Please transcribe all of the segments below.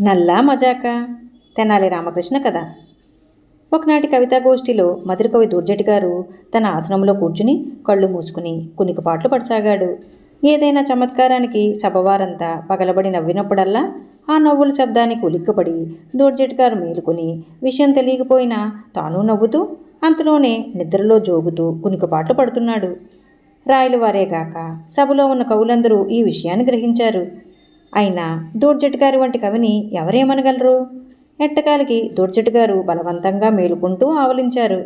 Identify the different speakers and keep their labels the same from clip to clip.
Speaker 1: నల్లా మజాక తెనాలి రామకృష్ణ కథ. ఒకనాటి కవితా గోష్ఠిలో మధురకవి దుర్జటి గారు తన ఆసనంలో కూర్చుని కళ్ళు మూసుకుని కునికిపాట్లు పడసాగాడు. ఏదైనా చమత్కారానికి సభవారంతా పగలబడి నవ్వినప్పుడల్లా ఆ నవ్వుల శబ్దానికి ఉలిక్కుపడి దూర్జటి గారు మేలుకొని విషయం తెలియకపోయినా తాను నవ్వుతూ అంతలోనే నిద్రలో జోగుతూ కునికిపాట్లు పడుతున్నాడు. రాయలు వారేగాక సభలో ఉన్న కవులందరూ ఈ విషయాన్ని గ్రహించారు. అయినా దూర్జట్ గారి వంటి కవిని ఎవరేమనగలరు? ఎట్టకాలికి దూర్జటి గారు బలవంతంగా మేలుకుంటూ ఆవలించారు.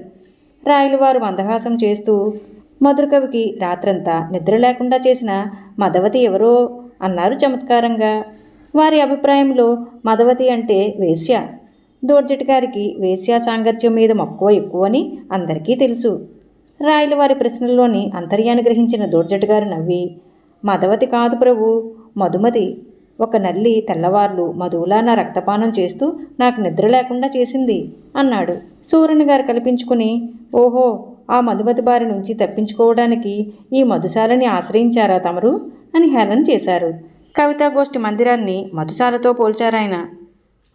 Speaker 1: రాయలవారు మందహాసం చేస్తూ మధురకవికి రాత్రంతా నిద్ర లేకుండా చేసిన మదవతి ఎవరో అన్నారు చమత్కారంగా. వారి అభిప్రాయంలో మదవతి అంటే వేశ్య. దూర్జట్ గారికి వేశ్యా సాంగత్యం మీద మక్కువ ఎక్కువని అందరికీ తెలుసు. రాయల వారి ప్రశ్నల్లోని అంతర్యాన్ని గ్రహించిన దూర్జటి గారు నవ్వి మదవతి కాదు ప్రభు మధుమతి. ఒక నల్లి తెల్లవార్లు మధువులా నా రక్తపానం చేస్తూ నాకు నిద్ర లేకుండా చేసింది అన్నాడు. సూర్యుని గారు కల్పించుకుని ఓహో ఆ మధుమతి బారి నుంచి తప్పించుకోవడానికి ఈ మధుశాలని ఆశ్రయించారా తమరు? అని హేళన చేశారు. కవితాగోష్ఠి మందిరాన్ని మధుశాలతో పోల్చారాయన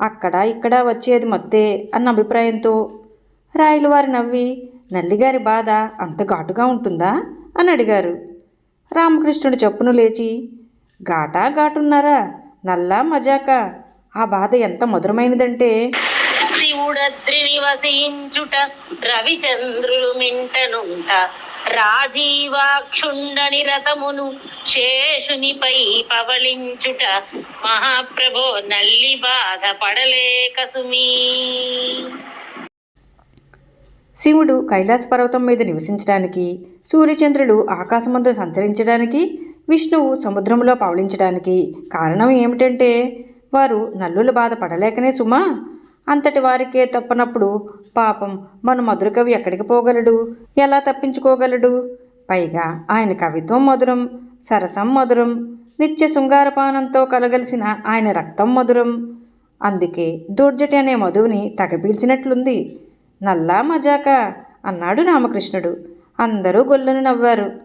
Speaker 1: అక్కడ ఇక్కడ వచ్చేది మొత్తే అన్న అభిప్రాయంతో రాయలు వారి నవ్వి నల్లిగారి బాధ అంత ఘాటుగా ఉంటుందా? అని అడిగారు. రామకృష్ణుడు చెప్పును లేచి ఘాటా ఘాటున్నారా? నల్లా మజాక? ఆ బాధ ఎంత మధురమైనదంటే.
Speaker 2: శివుడద్రిని వసించుట రవిచంద్రులు మింటనుంట. రాజీవాక్షుండని రథమును శేషునిపై పవళించుట. మహాప్రభో నల్లి బాధ పడలేక సుమీ.
Speaker 1: శివుడు కైలాస పర్వతం మీద నివసించడానికి సూర్యచంద్రుడు ఆకాశమందు సంచరించడానికి విష్ణువు సముద్రంలో పవళించడానికి కారణం ఏమిటంటే వారు నల్లుల బాధ పడలేకనే సుమా. అంతటి వారికే తప్పనప్పుడు పాపం మన మధురకవి ఎక్కడికి పోగలడు? ఎలా తప్పించుకోగలడు? పైగా ఆయన కవిత్వం మధురం సరసం మధురం నిత్య శృంగారపానంతో కలగలిసిన ఆయన రక్తం మధురం. అందుకే దూర్జటి అనే మధువుని తగపీల్చినట్లుంది. నల్లా మజాక అన్నాడు రామకృష్ణుడు. అందరూ గొల్లును నవ్వారు.